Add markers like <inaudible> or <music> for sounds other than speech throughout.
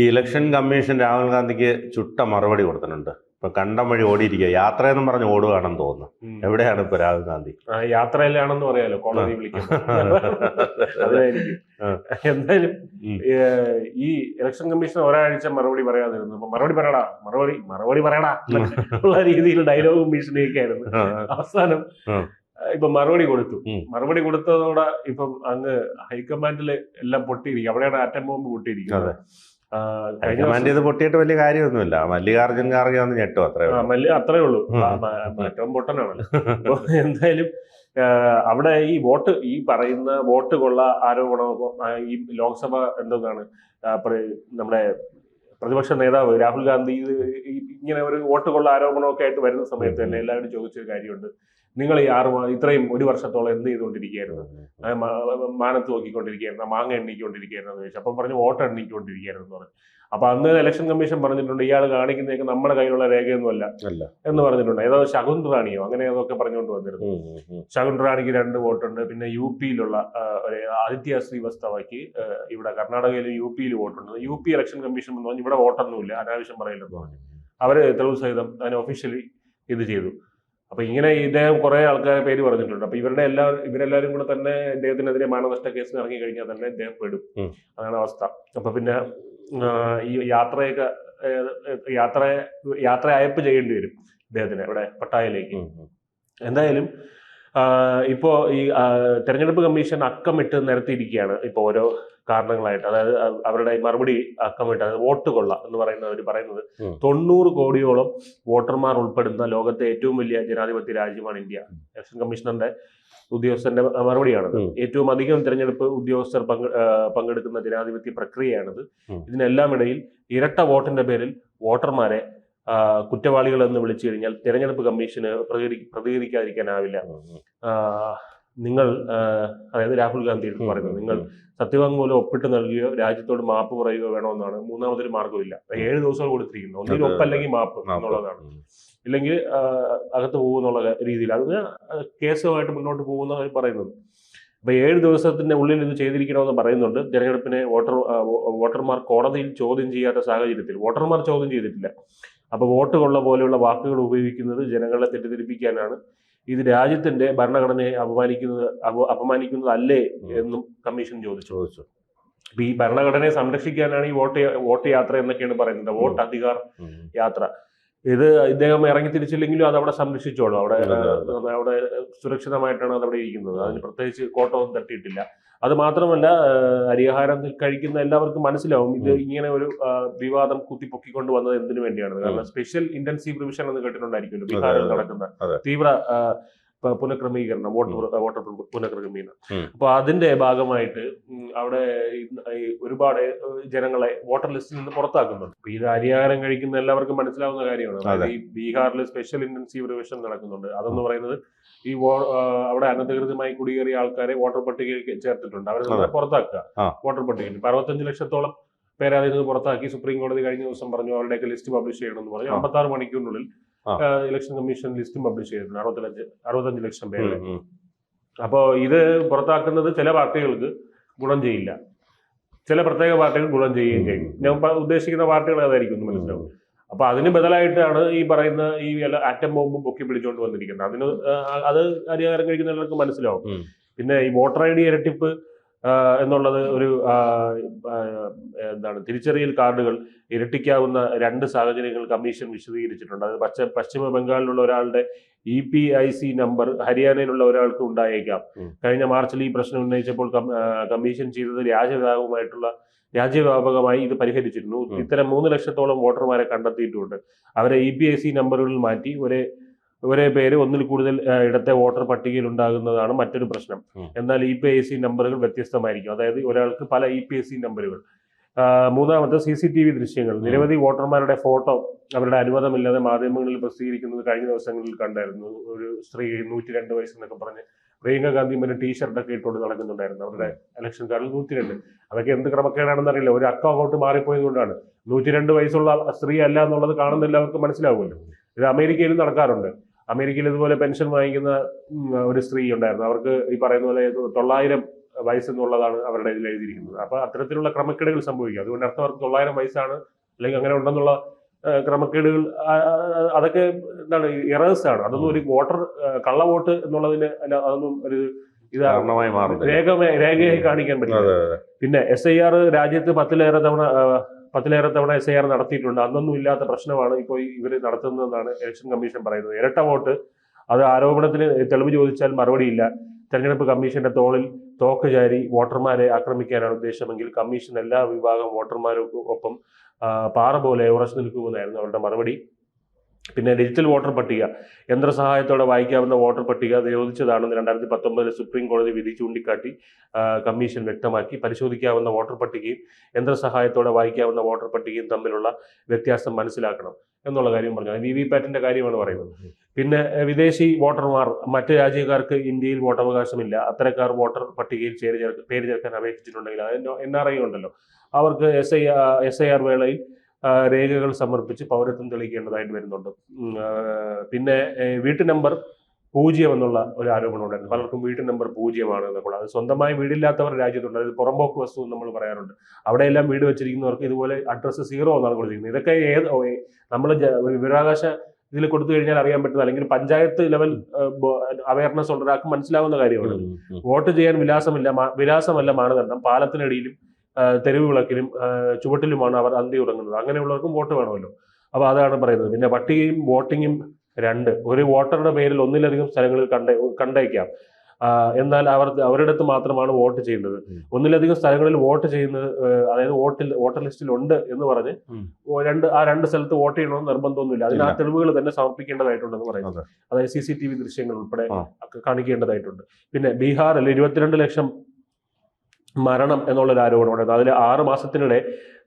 ഈ election commission Rahul ഗാന്ധിക്ക് ചുട്ട മറുപടി കൊടുത്തിട്ടുണ്ട്. ഇപ്പൊ കണ്ടം വഴി ഓടിയിരിക്കുക. യാത്രയെന്നും പറഞ്ഞ് ഓടുകയാണെന്ന് തോന്നുന്നു. എവിടെയാണ് ഇപ്പൊ രാഹുൽ ഗാന്ധി? യാത്രയിലാണെന്ന് പറയാലോ കോടതി വിളിക്കും എന്തായാലും ഈ ഇലക്ഷൻ കമ്മീഷൻ ഒരാഴ്ച മറുപടി പറയാതിരുന്നു. അപ്പൊ മറുപടി പറയടാ മറുപടി മറുപടി പറയടാ ഉള്ള രീതിയിൽ ഡയലോഗും ഭീഷണിയൊക്കെ ആയിരുന്നു അവസാനം. ഇപ്പൊ മറുപടി കൊടുത്തു. മറുപടി കൊടുത്തതോടെ ഇപ്പം അങ്ങ് ഹൈക്കമാൻഡിൽ എല്ലാം പൊട്ടിയിരിക്കും. അവിടെയാണ് ആറ്റം ബോംബ് പൊട്ടിയിരിക്കുന്നത്. ഹൈക്കമാൻഡ് പൊട്ടിയിട്ട് വലിയ കാര്യമൊന്നുമില്ല. മല്ലികാർജുൻ ഖാർഗെ ഒന്ന് ഞെട്ടോ അത്രേ. മല്ലി അത്രേ ഉള്ളൂ. ഏറ്റവും പൊട്ടനാണല്ലോ. എന്തായാലും അവിടെ ഈ വോട്ട് ഈ പറയുന്ന വോട്ട് കൊള്ള ആരോ ആ, ഈ ലോക്സഭ എന്താണ് നമ്മുടെ പ്രതിപക്ഷ നേതാവ് രാഹുൽ ഗാന്ധി ഇങ്ങനെ ഒരു വോട്ട് കൊള്ള ആരോപണമൊക്കെ ആയിട്ട് വരുന്ന സമയത്ത് തന്നെ എല്ലാവരും ചോദിച്ചൊരു കാര്യമുണ്ട്. നിങ്ങൾ ഈ ആറ് ഇത്രയും ഒരു വർഷത്തോളം എന്ത് ചെയ്തുകൊണ്ടിരിക്കുകയായിരുന്നു? മാനത്ത് നോക്കിക്കൊണ്ടിരിക്കുകയായിരുന്നു മാങ്ങ എണ്ണിക്കൊണ്ടിരിക്കുകയായിരുന്നു ചോദിച്ചു. അപ്പം പറഞ്ഞു വോട്ട് എണ്ണിക്കൊണ്ടിരിക്കുകയായിരുന്നു എന്ന് പറഞ്ഞു. അപ്പൊ അന്ന് ഇലക്ഷൻ കമ്മീഷൻ പറഞ്ഞിട്ടുണ്ട് ഇയാൾ കാണിക്കുന്നതൊക്കെ നമ്മുടെ കയ്യിലുള്ള രേഖയൊന്നുമല്ല അല്ല എന്ന് പറഞ്ഞിട്ടുണ്ട്. ഏതോ ശകുൻ റാണിയോ അങ്ങനെ ഏതൊക്കെ പറഞ്ഞുകൊണ്ട് വന്നിരുന്നു. ശകുൻ റാണിക്ക് രണ്ട് വോട്ടുണ്ട്. പിന്നെ യു പിയിലുള്ള ആദിത്യ ശ്രീവസ്തവയ്ക്ക് ഇവിടെ കർണാടകയിൽ യു പിയിൽ വോട്ടുണ്ട്. യു പി ഇലക്ഷൻ കമ്മീഷൻ എന്ന് പറഞ്ഞു ഇവിടെ വോട്ടൊന്നുമില്ല അനാവശ്യം പറയില്ലെന്ന് പറഞ്ഞു. അവർ തെളിവ് സഹിതം അതിനെ ഒഫീഷ്യലി ഇത് ചെയ്തു. അപ്പൊ ഇങ്ങനെ ഇദ്ദേഹം കുറെ ആൾക്കാരെ പേര് പറഞ്ഞിട്ടുണ്ട്. അപ്പൊ ഇവരുടെ എല്ലാ ഇവരെല്ലാവരും കൂടെ തന്നെ ഇദ്ദേഹത്തിനെതിരെ മാനനഷ്ട കേസ് ഇറങ്ങി കഴിഞ്ഞാൽ തന്നെ ഇദ്ദേഹം പെടും. അതാണ് അവസ്ഥ. അപ്പൊ പിന്നെ ഈ യാത്രയൊക്കെ യാത്ര യാത്ര അയപ്പ് ചെയ്യേണ്ടി വരും ഇദ്ദേഹത്തിന് ഇവിടെ പട്ടായയിലേക്ക്. എന്തായാലും ഇപ്പോ ഈ തെരഞ്ഞെടുപ്പ് കമ്മീഷൻ അക്കമിട്ട് നിരത്തിയിരിക്കുകയാണ്. ഇപ്പോൾ ഓരോ കാരണങ്ങളായിട്ട്. അതായത് അവരുടെ മറുപടി അക്കമിട്ട് അതായത് വോട്ട് കൊള്ള എന്ന് പറയുന്ന അവർ പറയുന്നത്. തൊണ്ണൂറ് കോടിയോളം വോട്ടർമാർ ഉൾപ്പെടുന്ന ലോകത്തെ ഏറ്റവും വലിയ ജനാധിപത്യ രാജ്യമാണ് ഇന്ത്യ. ഇലക്ഷൻ കമ്മീഷണറുടെ ഉദ്യോഗസ്ഥന്റെ മറുപടിയാണ് ഏറ്റവും അധികം തിരഞ്ഞെടുപ്പ് ഉദ്യോഗസ്ഥർ പങ്കെ പങ്കെടുക്കുന്ന ജനാധിപത്യ പ്രക്രിയയാണിത്. ഇതിനെല്ലാം ഇടയിൽ ഇരട്ട വോട്ടിന്റെ പേരിൽ വോട്ടർമാരെ കുറ്റവാളികൾ എന്ന് വിളിച്ചു കഴിഞ്ഞാൽ തിരഞ്ഞെടുപ്പ് കമ്മീഷന് പ്രതികരി പ്രതികരിക്കാതിരിക്കാനാവില്ല. നിങ്ങൾ അതായത് രാഹുൽ ഗാന്ധി എന്ന് പറയുന്നത്. നിങ്ങൾ സത്യവാങ്മൂലം ഒപ്പിട്ട് നൽകുകയോ രാജ്യത്തോട് മാപ്പ് പറയുകയോ വേണമെന്നാണ് മൂന്നാമതൊരു മാർഗമില്ല ഏഴ് ദിവസം കൊടുത്തിരിക്കുന്നു. ഒന്നിൽ ഒപ്പല്ലെങ്കിൽ മാപ്പ് എന്നുള്ളതാണ്. ഇല്ലെങ്കിൽ അകത്ത് പോകുമെന്നുള്ള രീതിയിൽ. അത് കേസുമായിട്ട് മുന്നോട്ട് പോകുന്ന പറയുന്നത്. അപ്പൊ ഏഴ് ദിവസത്തിന്റെ ഉള്ളിൽ ഇത് ചെയ്തിരിക്കണമെന്ന് പറയുന്നുണ്ട്. തിരഞ്ഞെടുപ്പിനെ വോട്ടർ വോട്ടർമാർ കോടതിയിൽ ചോദ്യം ചെയ്യാത്ത സാഹചര്യത്തിൽ. വോട്ടർമാർ ചോദ്യം ചെയ്തിട്ടില്ല. അപ്പൊ വോട്ട് കൊള്ള പോലെയുള്ള വാക്കുകൾ ഉപയോഗിക്കുന്നത് ജനങ്ങളെ തെറ്റിദ്ധരിപ്പിക്കാനാണ്. ഇത് രാജ്യത്തിന്റെ ഭരണഘടനയെ അപമാനിക്കുന്നത് അപ- അപമാനിക്കുന്നതല്ലേ എന്നും കമ്മീഷൻ ചോദിച്ചു. ചോദിച്ചു. അപ്പൊ ഈ ഭരണഘടനയെ സംരക്ഷിക്കാനാണ് ഈ വോട്ട് വോട്ട് യാത്ര എന്നൊക്കെയാണ് പറയുന്നത്. വോട്ട് അധികാർ യാത്ര. ഇത് ഇദ്ദേഹം ഇറങ്ങി തിരിച്ചില്ലെങ്കിലും അത് അവിടെ സംരക്ഷിച്ചോളൂ. അവിടെ അവിടെ സുരക്ഷിതമായിട്ടാണ് അത്. അവിടെ ഇരിക്കുന്നത്. അതിന് പ്രത്യേകിച്ച് കോട്ടമൊന്നും തട്ടിയിട്ടില്ല. അത് മാത്രമല്ല അരിയാഹാരം കഴിക്കുന്ന എല്ലാവർക്കും മനസ്സിലാവും ഇത് ഇങ്ങനെ ഒരു വിവാദം കുത്തിപ്പൊക്കിക്കൊണ്ട് വന്നത് എന്തിനു വേണ്ടിയാണ് കാരണം സ്പെഷ്യൽ ഇന്റൻസീവ് റിവിഷൻ എന്ന് കേട്ടിട്ടുണ്ടായിരിക്കുമല്ലോ ബീഹാറിൽ നടക്കുന്ന തീവ്ര പുനഃക്രമീകരണം വോട്ടർ വോട്ടർ പുനഃക്രമീകരണം. അപ്പോൾ അപ്പൊ അതിന്റെ ഭാഗമായിട്ട് അവിടെ ഒരുപാട് ജനങ്ങളെ വോട്ടർ ലിസ്റ്റിൽ നിന്ന് പുറത്താക്കുന്നുണ്ട്. ഇത് അരിയാഹാരം കഴിക്കുന്ന എല്ലാവർക്കും മനസ്സിലാവുന്ന കാര്യമാണ്. അതായത് ഈ ബീഹാറിൽ സ്പെഷ്യൽ ഇന്റൻസീവ് റിവിഷൻ നടക്കുന്നുണ്ട്. അതെന്ന് പറയുന്നത് ഈ അവിടെ അനധികൃതമായി കുടിയേറിയ ആൾക്കാരെ വോട്ടർ പട്ടികയിൽ ചേർത്തിട്ടുണ്ട്. അവരെ പുറത്താക്കുക. വോട്ടർ പട്ടികയിൽ. അറുപത്തഞ്ച് ലക്ഷത്തോളം പേരെ അതിൽ നിന്ന് പുറത്താക്കി. സുപ്രീം കോടതി കഴിഞ്ഞ ദിവസം പറഞ്ഞു അവരുടെയൊക്കെ ലിസ്റ്റ് പബ്ലിഷ് ചെയ്യണമെന്ന് പറഞ്ഞു. അമ്പത്താറ് മണിക്കൂറിനുള്ളിൽ ഇലക്ഷൻ കമ്മീഷൻ ലിസ്റ്റും പബ്ലിഷ് ചെയ്തിട്ടുണ്ട്. അറുപത്തഞ്ച് അറുപത്തഞ്ച് ലക്ഷം പേര്. അപ്പോൾ ഇത് പുറത്താക്കുന്നത് ചില പാർട്ടികൾക്ക് ഗുണം ചെയ്യില്ല. ചില പ്രത്യേക പാർട്ടികൾ ഗുണം ചെയ്യുകയും ചെയ്യും. ഞാൻ ഉദ്ദേശിക്കുന്ന പാർട്ടികൾ അതായിരിക്കും മനസ്സിലാവും. അപ്പൊ അതിന് ബദലായിട്ടാണ് ഈ പറയുന്ന ഈ ആറ്റം ബോംബും പൊക്കി പിടിച്ചുകൊണ്ട് വന്നിരിക്കുന്നത്. അതിന് അത് അധികാരം കഴിക്കുന്ന എല്ലാവർക്കും മനസ്സിലാവും. പിന്നെ ഈ വോട്ടർ ഐ ഡി ഇരട്ടിപ്പ് എന്നുള്ളത് ഒരു എന്താണ് തിരിച്ചറിയൽ കാർഡുകൾ ഇരട്ടിക്കാവുന്ന രണ്ട് സാഹചര്യങ്ങൾ കമ്മീഷൻ വിശദീകരിച്ചിട്ടുണ്ട്. അത് പശ്ച പശ്ചിമ ബംഗാളിലുള്ള ഒരാളുടെ E P I C number ഹരിയാനയിലുള്ള ഒരാൾക്ക് ഉണ്ടായേക്കാം. കഴിഞ്ഞ മാർച്ചിൽ ഈ പ്രശ്നം ഉന്നയിച്ചപ്പോൾ കമ്മീഷൻ ചെയ്തത് രാജ്യവ്യാപകമായിട്ടുള്ള രാജ്യവ്യാപകമായി ഇത് പരിഹരിച്ചിരുന്നു. ഇത്തരം മൂന്ന് ലക്ഷത്തോളം വോട്ടർമാരെ കണ്ടെത്തിയിട്ടുണ്ട്. അവരെ ഇ പി ഐ സി നമ്പറുകളിൽ മാറ്റി. ഒരേ ഒരേ പേര് ഒന്നിൽ കൂടുതൽ ഇടത്തെ വോട്ടർ പട്ടികയിൽ ഉണ്ടാകുന്നതാണ് മറ്റൊരു പ്രശ്നം. എന്നാൽ ഇ പി ഐ സി നമ്പറുകൾ വ്യത്യസ്തമായിരിക്കും. അതായത് ഒരാൾക്ക് പല ഇ പി ഐ സി നമ്പറുകൾ. മൂന്നാമത്തെ സി സി ടി വി ദൃശ്യങ്ങൾ. നിരവധി വോട്ടർമാരുടെ ഫോട്ടോ അവരുടെ അനുവാദമില്ലാതെ മാധ്യമങ്ങളിൽ പ്രസിദ്ധീകരിക്കുന്നത് കഴിഞ്ഞ ദിവസങ്ങളിൽ കണ്ടായിരുന്നു. ഒരു സ്ത്രീ നൂറ്റി രണ്ട് വയസ്സെന്നൊക്കെ പറഞ്ഞ് പ്രിയങ്ക ഗാന്ധി മറ്റേ ടീഷർട്ടൊക്കെ ഇട്ടുകൊണ്ട് നടക്കുന്നുണ്ടായിരുന്നു. അവരുടെ ഇലക്ഷൻ കാർഡിൽ നൂറ്റി രണ്ട് അതൊക്കെ എന്ത് ക്രമക്കേടാണെന്ന് അറിയില്ല. ഒരു അക്കം അങ്ങോട്ട് മാറിപ്പോയത് കൊണ്ടാണ് നൂറ്റി രണ്ട് വയസ്സുള്ള സ്ത്രീ അല്ല എന്നുള്ളത് കാണുന്ന എല്ലാവർക്കും മനസ്സിലാവുമല്ലോ. ഇത് അമേരിക്കയിലും നടക്കാറുണ്ട്. അമേരിക്കയിൽ ഇതുപോലെ പെൻഷൻ വാങ്ങിക്കുന്ന ഒരു സ്ത്രീ ഉണ്ടായിരുന്നു. അവർക്ക് ഈ പറയുന്ന പോലെ തൊള്ളായിരം വയസ്സ് എന്നുള്ളതാണ് അവരുടെ ഇതിൽ എഴുതിയിരിക്കുന്നത്. അപ്പൊ അത്തരത്തിലുള്ള ക്രമക്കേടുകൾ സംഭവിക്കും. അതുകൊണ്ട് അർത്ഥം അവർക്ക് തൊള്ളായിരം വയസ്സാണ് അല്ലെങ്കിൽ അങ്ങനെ ഉണ്ടെന്നുള്ള ക്രമക്കേടുകൾ അതൊക്കെ എന്താണ് ഇറേഴ്സ് ആണ്. അതൊന്നും ഒരു വോട്ടർ കള്ള വോട്ട് എന്നുള്ളതിന് അല്ല, അതൊന്നും ഒരു രേഖ രേഖയായി കാണിക്കാൻ പറ്റില്ല. പിന്നെ എസ് ഐ ആർ രാജ്യത്ത് പത്തിലേറെ തവണ പത്തിലേറെ തവണ എസ് ഐ ആർ നടത്തിയിട്ടുണ്ട്. അന്നൊന്നും ഇല്ലാത്ത പ്രശ്നമാണ് ഇപ്പോൾ ഇവർ നടത്തുന്നതെന്നാണ് ഇലക്ഷൻ കമ്മീഷൻ പറയുന്നത്. ഇരട്ട വോട്ട് അത് ആരോപണത്തിന് തെളിവ് ചോദിച്ചാൽ മറുപടിയില്ല. തെരഞ്ഞെടുപ്പ് കമ്മീഷന്റെ തോളിൽ തോക്ക് ചാരി വോട്ടർമാരെ ആക്രമിക്കാനാണ് ഉദ്ദേശമെങ്കിൽ കമ്മീഷൻ എല്ലാ വിഭാഗം വോട്ടർമാർക്കും ഒപ്പം പാറ പോലെ ഉറച്ചു നിൽക്കുമെന്നായിരുന്നു അവരുടെ മറുപടി. പിന്നെ ഡിജിറ്റൽ വോട്ടർ പട്ടിക. യന്ത്രസഹായത്തോടെ വായിക്കാവുന്ന വോട്ടർ പട്ടിക നിരോധിച്ചതാണെന്ന് രണ്ടായിരത്തി പത്തൊമ്പതിലെ സുപ്രീം കോടതി വിധി ചൂണ്ടിക്കാട്ടി കമ്മീഷൻ വ്യക്തമാക്കി. പരിശോധിക്കാവുന്ന വോട്ടർ പട്ടികയും യന്ത്രസഹായത്തോടെ വായിക്കാവുന്ന വോട്ടർ പട്ടികയും തമ്മിലുള്ള വ്യത്യാസം മനസ്സിലാക്കണം എന്നുള്ള കാര്യം പറഞ്ഞു വി വി പാറ്റിന്റെ കാര്യമാണ് പറയുന്നത്. പിന്നെ വിദേശി വോട്ടർമാർ മറ്റ് രാജ്യക്കാർക്ക് ഇന്ത്യയിൽ വോട്ടവകാശമില്ല. അത്തരക്കാർ വോട്ടർ പട്ടികയിൽ ചേരി ചേർക്ക് പേര് ചേർക്കാൻ അപേക്ഷിച്ചിട്ടുണ്ടെങ്കിൽ അത് എൻ ആർ ഐ ഉണ്ടല്ലോ. അവർക്ക് S I S I R വേളയിൽ രേഖകൾ സമർപ്പിച്ച് പൗരത്വം തെളിയിക്കേണ്ടതായിട്ട് വരുന്നുണ്ട്. പിന്നെ വീട്ടു നമ്പർ പൂജ്യം എന്നുള്ള ഒരു ആരോപണം ഉണ്ടായിരുന്നു. പലർക്കും വീട്ടു നമ്പർ പൂജ്യമാണ് എന്നൊക്കെ അത് സ്വന്തമായി വീടില്ലാത്തവർ രാജ്യത്തുണ്ട്. അതായത് പുറമ്പോക്ക് വസ്തു എന്ന് നമ്മൾ പറയാറുണ്ട്. അവിടെയെല്ലാം വീട് വെച്ചിരിക്കുന്നവർക്ക് ഇതുപോലെ അഡ്രസ്സ് സീറോ എന്നാണ് കൊടുത്തിരിക്കുന്നത് ഇതൊക്കെ ഏത് നമ്മൾ വിവരാവകാശ ഇതിൽ കൊടുത്തു കഴിഞ്ഞാൽ അറിയാൻ പറ്റുന്ന അല്ലെങ്കിൽ പഞ്ചായത്ത് ലെവൽ അവയർനെസ് ഉള്ള ഒരാൾക്ക് മനസ്സിലാവുന്ന കാര്യമാണ്. വോട്ട് ചെയ്യാൻ വിലാസമില്ല വിലാസമല്ല മാനദണ്ഡം. പാലത്തിനടിയിലും തെരുവ് വിളക്കിലും ചുവട്ടിലുമാണ് അവർ അന്തി ഉറങ്ങുന്നത്. അങ്ങനെയുള്ളവർക്കും വോട്ട് വേണമല്ലോ. അപ്പോൾ അതാണ് പറയുന്നത്. പിന്നെ പട്ടികയും വോട്ടിങ്ങും രണ്ട്. ഒരു വോട്ടറുടെ പേരിൽ ഒന്നിലധികം സ്ഥലങ്ങളിൽ കണ്ട കണ്ടേക്കാം. എന്നാൽ അവർ അവരുടെ അടുത്ത് മാത്രമാണ് വോട്ട് ചെയ്യുന്നത്. ഒന്നിലധികം സ്ഥലങ്ങളിൽ വോട്ട് ചെയ്യുന്നത് അതായത് വോട്ടിൽ വോട്ടർ ലിസ്റ്റിൽ ഉണ്ട് എന്ന് പറഞ്ഞ് രണ്ട് ആ രണ്ട് സ്ഥലത്ത് വോട്ട് ചെയ്യണമെന്ന് നിർബന്ധമൊന്നുമില്ല. അതിന് ആ തെളിവുകൾ തന്നെ സമർപ്പിക്കേണ്ടതായിട്ടുണ്ടെന്ന് പറയുന്നത് അതെ. അതായത് സി സി ടി വി ദൃശ്യങ്ങൾ ഉൾപ്പെടെ കാണിക്കേണ്ടതായിട്ടുണ്ട്. പിന്നെ ബീഹാറിൽ ഇരുപത്തിരണ്ട് ലക്ഷം മരണം എന്നുള്ളൊരു ആരോപണമുണ്ട് അതിൽ ആറ് മാസത്തിനിടെ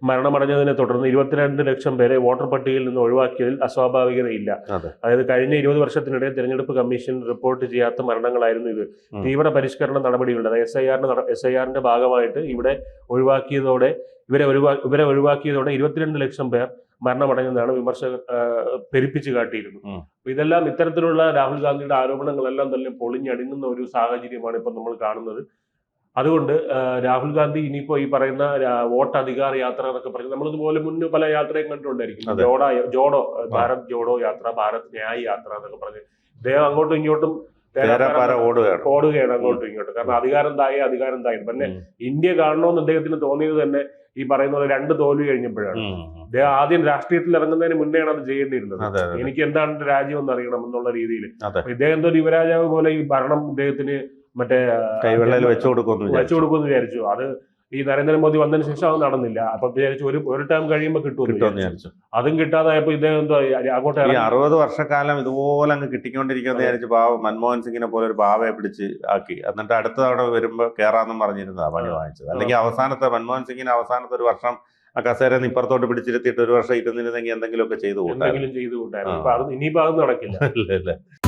മരണമടഞ്ഞതിനെ തുടർന്ന് ഇരുപത്തിരണ്ട് ലക്ഷം പേരെ വോട്ടർ പട്ടികയിൽ നിന്ന് ഒഴിവാക്കിയതിൽ അസ്വാഭാവികതയില്ല അതെ. അതായത് കഴിഞ്ഞ ഇരുപത് വർഷത്തിനിടെ തെരഞ്ഞെടുപ്പ് കമ്മീഷൻ റിപ്പോർട്ട് ചെയ്യാത്ത മരണങ്ങളായിരുന്നു ഇത്. തീവ്ര പരിഷ്കരണ നടപടികളുണ്ട് അതായത് എസ് ഐ ആറിന്റെ എസ് ഐ ആറിന്റെ ഭാഗമായിട്ട് ഇവിടെ ഒഴിവാക്കിയതോടെ ഇവരെ ഒഴിവാ ഇവരെ ഒഴിവാക്കിയതോടെ ഇരുപത്തിരണ്ട് ലക്ഷം പേർ മരണമടഞ്ഞതാണ് വിമർശകർ പെരുപ്പിച്ചു കാട്ടിയിരുന്നു. അപ്പൊ ഇതെല്ലാം ഇത്തരത്തിലുള്ള രാഹുൽ ഗാന്ധിയുടെ ആരോപണങ്ങളെല്ലാം തന്നെ പൊളിഞ്ഞടിങ്ങുന്ന ഒരു സാഹചര്യമാണ് ഇപ്പൊ നമ്മൾ കാണുന്നത് അതുകൊണ്ട് രാഹുൽ ഗാന്ധി ഇനിയിപ്പോ ഈ പറയുന്ന വോട്ട് അധികാര യാത്ര എന്നൊക്കെ പറയുന്നത് നമ്മളിതുപോലെ മുന്നേ പല യാത്രയും കണ്ടിട്ടുണ്ടായിരിക്കും. അതെ. ജോഡോ ജോഡോ ഭാരത് ജോഡോ യാത്ര ഭാരത് ന്യായ് യാത്ര എന്നൊക്കെ പറഞ്ഞ് ഇദ്ദേഹം അങ്ങോട്ടും ഇങ്ങോട്ടും ഓടുകയാണ്. അങ്ങോട്ടും ഇങ്ങോട്ടും. കാരണം അധികാരം തായി അധികാരം തായി പിന്നെ. ഇന്ത്യ കാണണമെന്ന് അദ്ദേഹത്തിന് തോന്നിയത് തന്നെ ഈ പറയുന്ന രണ്ട് തോൽവി കഴിഞ്ഞപ്പോഴാണ്. അദ്ദേഹം ആദ്യം രാഷ്ട്രീയത്തിൽ ഇറങ്ങുന്നതിന് മുന്നെയാണ് അത് ചെയ്യേണ്ടിയിരുന്നത്. എനിക്ക് എന്താണ് രാജ്യം എന്ന് അറിയണം എന്നുള്ള രീതിയിൽ. ഇദ്ദേഹം എന്തോ യുവരാജാവ് പോലെ ഈ ഭരണം ഇദ്ദേഹത്തിന് മറ്റേ കൈവെള്ളയിൽ വെച്ചു കൊടുക്കുമെന്ന് വെച്ചു വിചാരിച്ചു. കൊടുക്കുമെന്ന് വിചാരിച്ചു. അത് ഈ നരേന്ദ്രമോദി വന്നതിന് ശേഷം അത് നടന്നില്ല. അപ്പൊ വിചാരിച്ചു ഒരു ഒരു ടൈം കഴിയുമ്പോൾ കിട്ടും അതും കിട്ടാതായപ്പോ ഇദ്ദേഹം എന്തോ അങ്ങോട്ട് ഈ. അറുപത് വർഷക്കാലം ഇതുപോലെ അങ്ങ് കിട്ടിക്കൊണ്ടിരിക്കുമെന്ന് വിചാരിച്ചു പാവ മൻമോഹൻ സിംഗിനെ പോലെ ഒരു പാവയെ പിടിച്ച് ആക്കി. എന്നിട്ട് അടുത്ത തവണ വരുമ്പോ കേറാന്നും പറഞ്ഞിരുന്നതാ പണി. വാങ്ങിച്ചത്. അല്ലെങ്കിൽ അവസാനത്തെ മൻമോഹൻ സിംഗിന് അവസാനത്തെ ഒരു വർഷം ആ കസേര ഇപ്പുറത്തോട്ട് പിടിച്ചിരുത്തിയിട്ട് ഒരു വർഷം ഇരുന്നിരുന്നെങ്കിൽ എന്തെങ്കിലുമൊക്കെ ചെയ്തു കൂട്ടായിരുന്നു. ഇനിയിപ്പോ അത് നടക്കില്ല. <laughs>